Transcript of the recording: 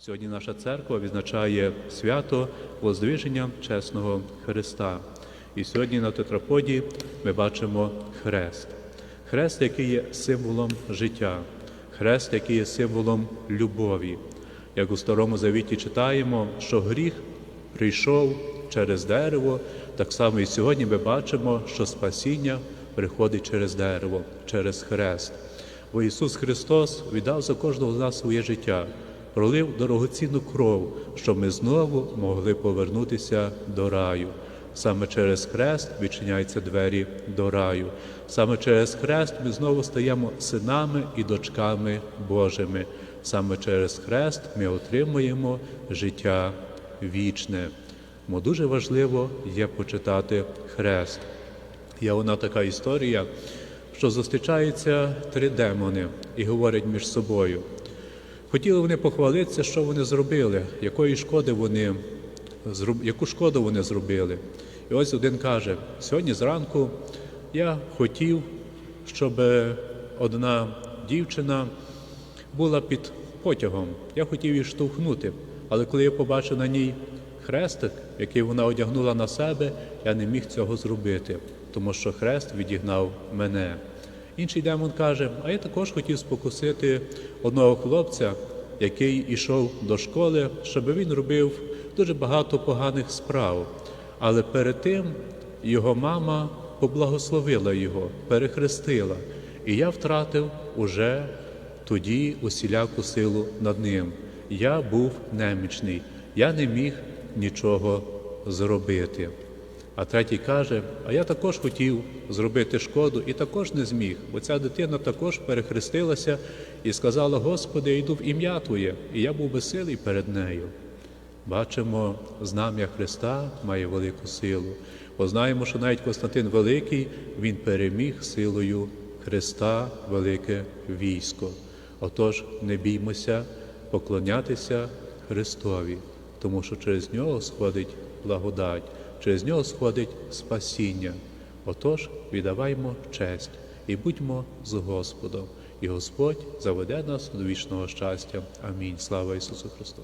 Сьогодні наша церква відзначає свято Воздвиження чесного Христа. І сьогодні на тетраподі ми бачимо хрест. Хрест, який є символом життя, хрест, який є символом любові. Як у Старому Завіті читаємо, що гріх прийшов через дерево, так само і сьогодні ми бачимо, що спасіння приходить через дерево, через хрест. Бо Ісус Христос віддав за кожного з нас своє життя, пролив дорогоцінну кров, щоб ми знову могли повернутися до раю. Саме через хрест відчиняються двері до раю. Саме через хрест ми знову стаємо синами і дочками Божими. Саме через хрест ми отримуємо життя вічне. Бо дуже важливо є почитати хрест. Є вона така історія, що зустрічаються три демони і говорять між собою. Хотіли вони похвалитися, що вони зробили, якої шкоди вони, яку шкоду вони зробили. І ось один каже: сьогодні зранку я хотів, щоб одна дівчина була під потягом. Я хотів її штовхнути, але коли я побачив на ній хрестик, який вона одягнула на себе, я не міг цього зробити, тому що хрест відігнав мене. Інший демон каже: А я також хотів спокусити одного хлопця, який ішов до школи, щоб він робив дуже багато поганих справ. Але перед тим його мама поблагословила його, перехрестила, і я втратив уже тоді усіляку силу над ним. Я був немічний, я не міг нічого зробити. А третій каже: А я також хотів зробити шкоду і також не зміг, бо ця дитина також перехрестилася і сказала: Господи, я йду в ім'я Твоє, і я був безсилий перед нею. Бачимо, знам'я Христа має велику силу. Бо знаємо, що навіть Константин Великий він переміг силою Христа велике військо. Отож, не біймося поклонятися Христові, тому що через нього сходить благодать, через нього сходить спасіння. Отож, віддаваймо честь і будьмо з Господом, і Господь заведе нас до вічного щастя. Амінь. Слава Ісусу Христу!